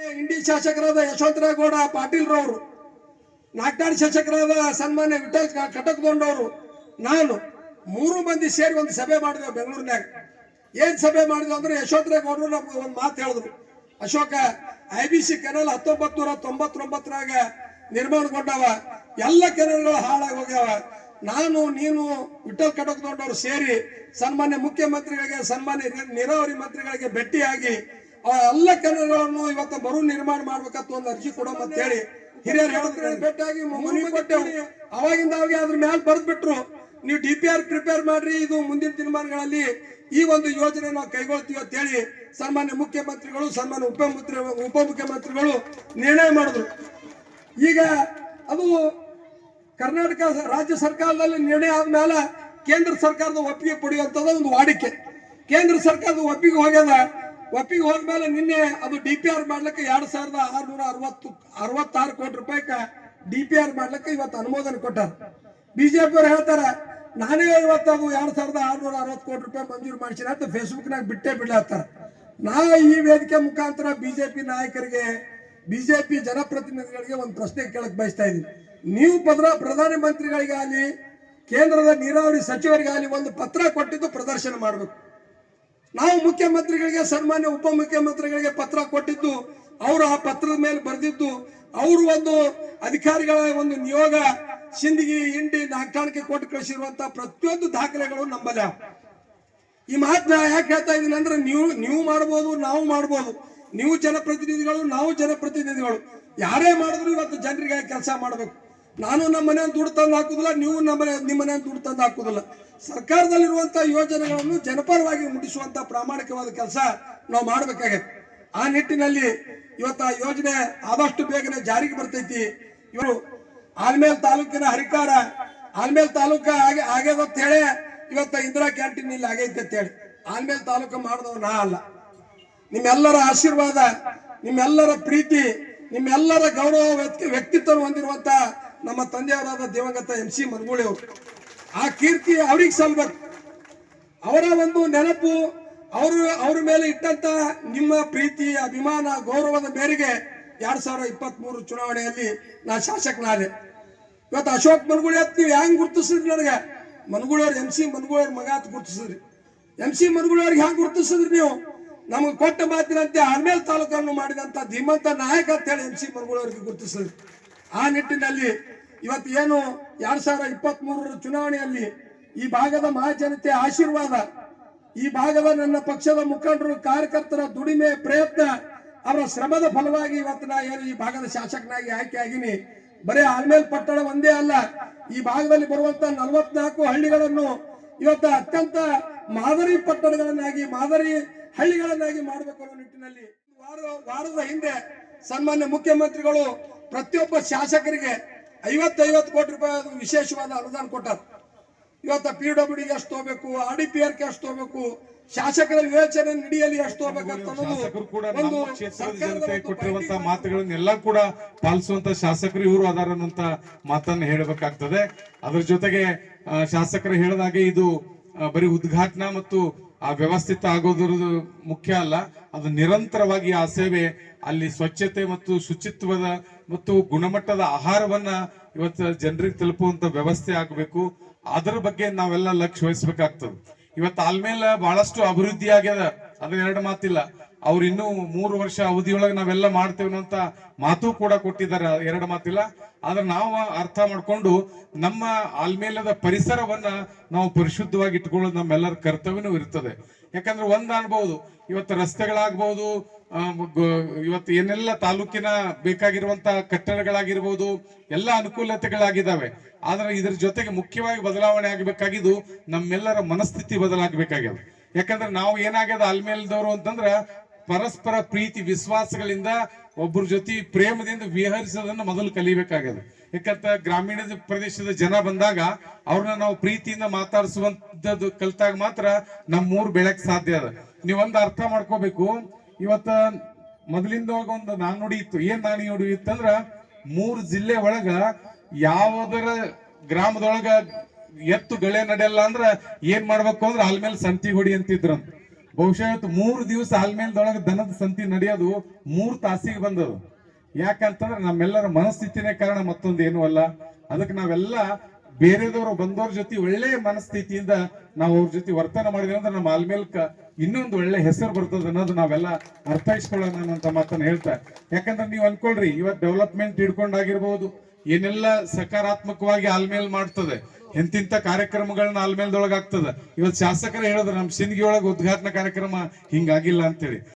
ಇಂಡಿ ಶಾಸಕರಾದ ಯಶವಂತರಾಗೌಡ ಪಾಟೀಲ್ ರವರು ನಾಗ್ನಾಡ್ ಶಾಸಕರಾದ ಸನ್ಮಾನ್ಯ ವಿಠಲ್ ಕಟಕ್ಗೊಂಡವರು ನಾನು ಮೂರು ಮಂದಿ ಸೇರಿ ಒಂದು ಸಭೆ ಮಾಡಿದೆವು ಬೆಂಗಳೂರಿನಾಗ ಏನ್ ಸಭೆ ಮಾಡಿದ್ವಿ ಅಂದ್ರೆ ಯಶವಂತರಾಗೌಡರು ನಮ್ಗೆ ಒಂದು ಮಾತು ಹೇಳಿದ್ರು. Ashoka I B C canal ಹತ್ತೊಂಬತ್ ನೂರ ತೊಂಬತ್ತೊಂಬತ್ತರಾಗ ನಿರ್ಮಾಣಗೊಂಡವ, ಎಲ್ಲ ಕೆನಲ್ಗಳು ಹಾಳಾಗಿ ಹೋಗ್ಯಾವ. ನಾನು, ನೀನು, ವಿಠಲ್ ಕಟಕ್ದೊಂಡವರು ಸೇರಿ ಸನ್ಮಾನ್ಯ ಮುಖ್ಯಮಂತ್ರಿಗಳಿಗೆ, ಸನ್ಮಾನ್ಯ ನೀರಾವರಿ ಮಂತ್ರಿಗಳಿಗೆ ಭೇಟಿಯಾಗಿ ಆ ಎಲ್ಲ ಕೆರೆಗಳನ್ನು ಇವತ್ತು ಮರು ನಿರ್ಮಾಣ ಮಾಡ್ಬೇಕಂತ ಒಂದು ಅರ್ಜಿ ಕೊಡೋ ಅಂತ ಹೇಳಿ ಹಿರಿಯರು ಹೇಳಿದ್ರೆ ಭೇಟಿಯಾಗಿ ಮನವಿ ಕೊಟ್ಟೆವು. ಅವಾಗಿಂದ ಅವಾಗ ಅದ್ರ ಮೇಲೆ ಬರೆದ್ ಬಿಟ್ರು ನೀವು ಡಿ ಪಿ ಆರ್ ಪ್ರಿಪೇರ್ ಮಾಡ್ರಿ ಇದು ಮುಂದಿನ ದಿನಮಾನಗಳಲ್ಲಿ ಈ ಒಂದು ಯೋಜನೆ ನಾವು ಕೈಗೊಳ್ತೀವಿ ಅಂತ ಹೇಳಿ ಸನ್ಮಾನ್ಯ ಮುಖ್ಯಮಂತ್ರಿಗಳು ಸನ್ಮಾನ್ಯ ಉಪಮುಖ್ಯ ಉಪಮುಖ್ಯಮಂತ್ರಿಗಳು ನಿರ್ಣಯ ಮಾಡಿದ್ರು. ಈಗ ಅದು ಕರ್ನಾಟಕ ರಾಜ್ಯ ಸರ್ಕಾರದಲ್ಲಿ ನಿರ್ಣಯ ಆದ್ಮೇಲೆ ಕೇಂದ್ರ ಸರ್ಕಾರದ ಒಪ್ಪಿಗೆ ಪಡೆಯುವಂಥದ್ದು ಒಂದು ವಾಡಿಕೆ. ಕೇಂದ್ರ ಸರ್ಕಾರದ ಒಪ್ಪಿಗೆ ಹೋಗ್ಯದ ಒಪ್ಪಿಗೆ ಹೋದ್ಮೇಲೆ ನಿನ್ನೆ ಅದು ಡಿ ಪಿ ಆರ್ ಮಾಡ್ಲಿಕ್ಕೆ ಎರಡ್ ಸಾವಿರದ ಆರ್ನೂರ ಅರವತ್ತು, ಅರವತ್ತಾರು ಕೋಟಿ ರೂಪಾಯಿಕ ಡಿ ಪಿ ಆರ್ ಮಾಡ್ಲಿಕ್ಕೆ ಇವತ್ತು ಅನುಮೋದನೆ ಕೊಟ್ಟಾರ. ಬಿಜೆಪಿ ಅವ್ರು ಹೇಳ್ತಾರೆ, ನಾನೇ ಇವತ್ತು ಅದು ಎರಡ್ ಸಾವಿರದ ಆರ್ನೂರ ಅರವತ್ತು ಕೋಟಿ ರೂಪಾಯಿ ಮಂಜೂರು ಮಾಡಿಸಿನ ಅಂತ ಫೇಸ್ಬುಕ್ನಾಗ ಬಿಟ್ಟೇ ಬಿಡ್ಲಾತ್ತಾರ ನಾ ಈ ವೇದಿಕೆ ಮುಖಾಂತರ ಬಿಜೆಪಿ ನಾಯಕರಿಗೆ ಬಿಜೆಪಿ ಜನಪ್ರತಿನಿಧಿಗಳಿಗೆ ಒಂದು ಪ್ರಶ್ನೆ ಕೇಳಕ್ ಬಯಸ್ತಾ ಇದ್ದೀನಿ. ನೀವು ಪದ್ರ, ಪ್ರಧಾನ ಮಂತ್ರಿಗಳಿಗಾಗಲಿ, ಕೇಂದ್ರದ ನೀರಾವರಿ ಸಚಿವರಿಗಾಗಲಿ ಒಂದು ಪತ್ರ ಕೊಟ್ಟಿದ್ದು ಪ್ರದರ್ಶನ ಮಾಡಬೇಕು. ನಾವು ಮುಖ್ಯಮಂತ್ರಿಗಳಿಗೆ, ಸನ್ಮಾನ್ಯ ಉಪಮುಖ್ಯಮಂತ್ರಿಗಳಿಗೆ ಪತ್ರ ಕೊಟ್ಟಿದ್ದು, ಅವರು ಆ ಪತ್ರದ ಮೇಲೆ ಬರೆದಿದ್ದು, ಅವರು ಒಂದು ಅಧಿಕಾರಿಗಳ ಒಂದು ನಿಯೋಗ, ಸಿಂದಗಿ, ಇಂಡಿ, ನಾಗಠಾಣಕ್ಕೆ ಕೊಟ್ಟು ಕಳಿಸಿರುವಂತಹ ಪ್ರತಿಯೊಂದು ದಾಖಲೆಗಳು ನಂಬಲ್ಲ. ಈ ಮಾತನ್ನ ಯಾಕೆ ಹೇಳ್ತಾ ಇದ್ದೀನಿ ಅಂದ್ರೆ, ನೀವು ನೀವು ಮಾಡ್ಬೋದು, ನಾವು ಮಾಡ್ಬೋದು. ನೀವು ಜನಪ್ರತಿನಿಧಿಗಳು, ನಾವು ಜನಪ್ರತಿನಿಧಿಗಳು. ಯಾರೇ ಮಾಡಿದ್ರು ಇವತ್ತು ಜನರಿಗೆ ಕೆಲಸ ಮಾಡಬೇಕು. ನಾನು ನಮ್ಮ ಮನೆಯನ್ನು ದುಡ್ಡು ತಂದು ಹಾಕುದಿಲ್ಲ ನೀವು ನಮ್ಮ ಮನೆ ನಿಮ್ಮ ಮನೆಯನ್ನು ದುಡ್ಡು ತಂದು ಹಾಕುದಿಲ್ಲ ಸರ್ಕಾರದಲ್ಲಿರುವಂಥ ಯೋಜನೆಗಳನ್ನು ಜನಪರವಾಗಿ ಮುಟ್ಟಿಸುವಂಥ ಪ್ರಾಮಾಣಿಕವಾದ ಕೆಲಸ ನಾವು ಮಾಡಬೇಕಾಗತ್ತೆ. ಆ ನಿಟ್ಟಿನಲ್ಲಿ ಇವತ್ತು ಆ ಯೋಜನೆ ಆದಷ್ಟು ಬೇಗನೆ ಜಾರಿಗೆ ಬರ್ತೈತಿ. ಇವರು ಆಲ್ಮೇಲ್ ತಾಲೂಕಿನ ಹರಿಕಾರ ಆಲ್ಮೇಲ್ ತಾಲೂಕ ಆಗಿ ಆಗ್ಯದ ಅಂತ ಹೇಳಿ ಇವತ್ತ ಇಂದಿರಾ ಕ್ಯಾಂಟೀನ್ ಇಲ್ಲಿ ಆಗೈತೆ ಅಂತ ಹೇಳಿ. ಆಲ್ಮೇಲ್ ತಾಲೂಕು ಮಾಡಿದವ್ರು ನಾ ಅಲ್ಲ. ನಿಮ್ಮೆಲ್ಲರ ಆಶೀರ್ವಾದ, ನಿಮ್ಮೆಲ್ಲರ ಪ್ರೀತಿ, ನಿಮ್ಮೆಲ್ಲರ ಗೌರವ ವ್ಯಕ್ತಿ- ವ್ಯಕ್ತಿತ್ವ ಹೊಂದಿರುವಂತ ನಮ್ಮ ತಂದೆಯವರಾದ ದಿವಂಗತ ಎಂ ಸಿ ಮನಗೂಳಿ ಅವರು. ಆ ಕೀರ್ತಿ ಅವ್ರಿಗೆ ಸಲ್ಬೇಕು. ಅವರ ಒಂದು ನೆನಪು, ಅವರು, ಅವ್ರ ಮೇಲೆ ಇಟ್ಟಂತ ನಿಮ್ಮ ಪ್ರೀತಿ ಅಭಿಮಾನ, ಗೌರವದ ಮೇರೆಗೆ ಎರಡ್ ಸಾವಿರದ ಇಪ್ಪತ್ತ್ ಮೂರು ಚುನಾವಣೆಯಲ್ಲಿ ನಾ ಶಾಸಕನಾದೆ. ಇವತ್ತು ಅಶೋಕ್ ಮನ್ಗುಳಿ ಅಂತ ನೀವು ಹೆಂಗ್ ಗುರ್ತಿಸಿದ್ರಿ ನನಗೆ? ಮನ್ಗುಳಿಯವ್ರು ಎಂ ಸಿ ಮನ್ಗುಳಿಯವ್ರ ಮಗ ಅಂತ ಗುರ್ತಿಸಿದ್ರಿ. ಎಂ ಸಿ ಮನ್ಗುಳಿಯವ್ರಿಗೆ ಹೆಂಗ್ ಗುರ್ತಿಸಿದ್ರಿ ನೀವು? ನಮಗೆ ಕೊಟ್ಟ ಮಾತಿನಂತೆ ಆರ್ಮೇಲ್ ತಾಲೂಕನ್ನು ಮಾಡಿದಂತ ಧೀಮಂತ ನಾಯಕ ಅಂತ ಹೇಳಿ ಎಂ ಸಿ ಮನ್ಗುಳಿಯವ್ರಿಗೆ ಗುರ್ತಿಸಿದ್ರಿ. ಆ ನಿಟ್ಟಿನಲ್ಲಿ ಇವತ್ತು ಏನು ಎರಡ್ ಸಾವಿರದ ಇಪ್ಪತ್ತ್ ಮೂರರ ಚುನಾವಣೆಯಲ್ಲಿ ಈ ಭಾಗದ ಮಹಾಜನತೆ ಆಶೀರ್ವಾದ, ಈ ಭಾಗದ ನನ್ನ ಪಕ್ಷದ ಮುಖಂಡರು, ಕಾರ್ಯಕರ್ತರ ದುಡಿಮೆ ಪ್ರಯತ್ನ, ಅವರ ಶ್ರಮದ ಫಲವಾಗಿ ಇವತ್ತು ನಾ ಏನು ಈ ಭಾಗದ ಶಾಸಕನಾಗಿ ಆಯ್ಕೆ ಆಗಿನಿ. ಬರೀ ಆಲ್ಮೇಲ್ ಪಟ್ಟಣ ಒಂದೇ ಅಲ್ಲ, ಈ ಭಾಗದಲ್ಲಿ ಬರುವಂತ ನಲವತ್ನಾಲ್ಕು ಹಳ್ಳಿಗಳನ್ನು ಇವತ್ತು ಅತ್ಯಂತ ಮಾದರಿ ಪಟ್ಟಣಗಳನ್ನಾಗಿ, ಮಾದರಿ ಹಳ್ಳಿಗಳನ್ನಾಗಿ ಮಾಡಬೇಕು ಅನ್ನೋ ನಿಟ್ಟಿನಲ್ಲಿ ವಾರ, ವಾರದ ಹಿಂದೆ ಸನ್ಮಾನ್ಯ ಮುಖ್ಯಮಂತ್ರಿಗಳು ಪ್ರತಿಯೊಬ್ಬ ಶಾಸಕರಿಗೆ ಐವತ್ತೈವತ್ತು ಕೋಟಿ ರೂಪಾಯಿ ವಿಶೇಷವಾದ ಅನುದಾನ ಕೊಟ್ಟಾರ. ಇವತ್ತ ಪಿ ಡಬ್ಲ್ಯೂ ಡಿಗೆ ಎಷ್ಟು ತಗೋಬೇಕು ಆರ್ ಡಿ ಪಿ ಆರ್ಗೆ ಎಷ್ಟು ತಗೋಬೇಕು ಶಾಸಕರ ವಿವೇಚನೆ ನಿಡಿಯಲ್ಲಿ ಎಷ್ಟು ತಗೋಬೇಕಂತ ಅನ್ನೋದು ಶಾಸಕರು ಕೂಡ ನಮ್ಮ ಕ್ಷೇತ್ರದ ಜನತೆ ಕೊಟ್ಟಿರುವಂತ ಬೈಂಡಿಂಗ್ ಮಾತುಗಳನ್ನೆಲ್ಲ ಕೂಡ ಪಾಲಿಸುವಂತ ಶಾಸಕರು ಇವರು ಅದಾರ ಅನ್ನುವಂತ ಮಾತನ್ನ ಹೇಳಬೇಕಾಗ್ತದೆ. ಅದ್ರ ಜೊತೆಗೆ ಶಾಸಕರು ಹೇಳಿದಾಗೆ ಇದು ಬರೀ ಉದ್ಘಾಟನಾ ಮತ್ತು ಆ ವ್ಯವಸ್ಥಿತ ಆಗೋದ್ರ ಮುಖ್ಯ ಅಲ್ಲ. ಅದು ನಿರಂತರವಾಗಿ ಆ ಸೇವೆ ಅಲ್ಲಿ ಸ್ವಚ್ಛತೆ ಮತ್ತು ಶುಚಿತ್ವದ ಮತ್ತು ಗುಣಮಟ್ಟದ ಆಹಾರವನ್ನ ಇವತ್ತು ಜನರಿಗೆ ತಲುಪುವಂತ ವ್ಯವಸ್ಥೆ ಆಗಬೇಕು. ಅದರ ಬಗ್ಗೆ ನಾವೆಲ್ಲ ಲಕ್ಷ್ಯ ವಹಿಸ್ಬೇಕಾಗ್ತದೆ. ಇವತ್ತು ಆಲ್ಮೇಲೆ ಬಹಳಷ್ಟು ಅಭಿವೃದ್ಧಿ ಆಗ್ಯದ. ಅದು ಎರಡು ಮಾತಿಲ್ಲ. ಅವ್ರು ಇನ್ನೂ ಮೂರು ವರ್ಷ ಅವಧಿಯೊಳಗೆ ನಾವೆಲ್ಲ ಮಾಡ್ತೇವೆ ಅಂತ ಮಾತು ಕೂಡ ಕೊಟ್ಟಿದ್ದಾರೆ. ಎರಡು ಮಾತಿಲ್ಲ. ಆದ್ರೆ ನಾವು ಅರ್ಥ ಮಾಡ್ಕೊಂಡು ನಮ್ಮ ಆಲ್ಮೇಲದ ಪರಿಸರವನ್ನ ನಾವು ಪರಿಶುದ್ಧವಾಗಿ ಇಟ್ಕೊಳ್ಳೋದು ನಮ್ಮೆಲ್ಲರ ಕರ್ತವ್ಯನೂ ಇರ್ತದೆ. ಯಾಕಂದ್ರೆ ಒಂದ್ ಅನ್ಬಹುದು ಇವತ್ತು ರಸ್ತೆಗಳಾಗ್ಬಹುದು ಇವತ್ತು ಏನೆಲ್ಲ ತಾಲೂಕಿನ ಬೇಕಾಗಿರುವಂತ ಕಟ್ಟಡಗಳಾಗಿರ್ಬೋದು, ಎಲ್ಲ ಅನುಕೂಲತೆಗಳಾಗಿದ್ದಾವೆ. ಆದ್ರೆ ಇದ್ರ ಜೊತೆಗೆ ಮುಖ್ಯವಾಗಿ ಬದಲಾವಣೆ ಆಗಬೇಕಾಗಿದ್ದು ನಮ್ಮೆಲ್ಲರ ಮನಸ್ಥಿತಿ ಬದಲಾಗಬೇಕಾಗ್ಯದ. ಯಾಕಂದ್ರೆ ನಾವು ಏನಾಗ್ಯದ ಅಲ್ಮೇಲ್ದವರು ಅಂತಂದ್ರ ಪರಸ್ಪರ ಪ್ರೀತಿ, ವಿಶ್ವಾಸಗಳಿಂದ ಒಬ್ಬರ ಜೊತೆ ಪ್ರೇಮದಿಂದ ವಿಹರಿಸೋದನ್ನ ಮೊದಲು ಕಲಿಬೇಕಾಗ್ಯದ. ಯಾಕಂತ ಗ್ರಾಮೀಣ ಪ್ರದೇಶದ ಜನ ಬಂದಾಗ ಅವ್ರನ್ನ ನಾವು ಪ್ರೀತಿಯಿಂದ ಮಾತಾಡಿಸುವಂತದ್ದು ಕಲ್ತಾಗ ಮಾತ್ರ ನಮ್ಮ ಊರ್ ಬೆಳಕ್ ಸಾಧ್ಯ ಅದ. ನೀವೊಂದು ಅರ್ಥ ಮಾಡ್ಕೋಬೇಕು ಇವತ್ತ ಮೊದಲಿಂದ ಒಂದು ನಾಣ್ಣುಡಿ ಇತ್ತು ಏನ್ ನಾಣ್ಣುಡಿ ಇತ್ತಂದ್ರ ಮೂರ್ ಜಿಲ್ಲೆ ಒಳಗ ಯಾವದರ ಗ್ರಾಮದೊಳಗ ಎತ್ತು ಗಳೆ ನಡೆಯಲ್ಲ ಅಂದ್ರ ಏನ್ ಮಾಡ್ಬೇಕು ಅಂದ್ರೆ ಆಲ್ಮೇಲ್ ಮೇಲೆ ಸಂತಿ ಹೊಡಿ ಅಂತಿದ್ರಂತ. ಬಹುಶಃ ಮೂರು ದಿವಸ ಆಲ್ಮೇಲ್ದೊಳಗೆ ದನದ ಸಂತಿ ನಡೆಯೋದು ಮೂರು ತಾಸಿಗೆ ಬಂದದು. ಯಾಕಂತಂದ್ರೆ ನಮ್ಮೆಲ್ಲರ ಮನಸ್ಥಿತಿನೇ ಕಾರಣ ಮತ್ತೊಂದು ಏನೂ ಅಲ್ಲ. ಅದಕ್ಕೆ ನಾವೆಲ್ಲ ಬೇರೆದವರು ಬಂದವ್ರ ಜೊತೆ ಒಳ್ಳೆ ಮನಸ್ಥಿತಿಯಿಂದ ನಾವು ಅವ್ರ ಜೊತೆ ವರ್ತನೆ ಮಾಡಿದ್ರೆ ಅಂದ್ರೆ ನಮ್ಮ ಆಲ್ಮೇಲ್ಕ ಇನ್ನೊಂದು ಒಳ್ಳೆ ಹೆಸರು ಬರ್ತದೆ ಅನ್ನೋದು ನಾವೆಲ್ಲ ಅರ್ಥೈಸ್ಕೊಳ್ಳೋಣ ಅಂತ ಮಾತನ್ನ ಹೇಳ್ತಾ. ಯಾಕಂದ್ರೆ ನೀವು ಅನ್ಕೊಳ್ರಿ ಇವತ್ತು ಡೆವಲಪ್ಮೆಂಟ್ ಹಿಡ್ಕೊಂಡಾಗಿರ್ಬೋದು, ಏನೆಲ್ಲ ಸಕಾರಾತ್ಮಕವಾಗಿ ಆಲ್ಮೇಲ್ ಮಾಡ್ತದೆ, ಎಂತಿಂತ ಕಾರ್ಯಕ್ರಮಗಳನ್ನ ಆಲ್ಮೇಲ್ದೊಳಗಾಗ್ತದೆ ಇವತ್ತು ಶಾಸಕರು ಹೇಳಿದ್ರು ನಮ್ಮ ಸಿಂದಗಿ ಒಳಗೆ ಉದ್ಘಾಟನಾ ಕಾರ್ಯಕ್ರಮ ಹಿಂಗಾಗಿಲ್ಲ ಅಂತೇಳಿ.